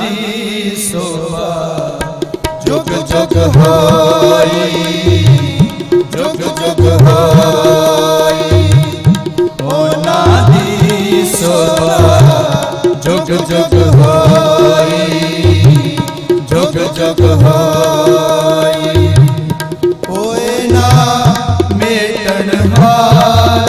ਦੀ ਸੋਭਾ। ਜੁਗ ਜੁਗ ਹੋਈ, ਜੁਗ ਜੁਗ ਹੋਈ। ਉਹਨਾਂ ਦੀ ਸੋਭਾ ਜੁਗ ਜੁਗ ਹੋਈ, ਜੁਗ ਜੁਗ ਹੋਈ। ਹੋਏ ਨਾ ਮੇਟਣ ਹਾਰ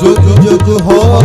જગ જગ હો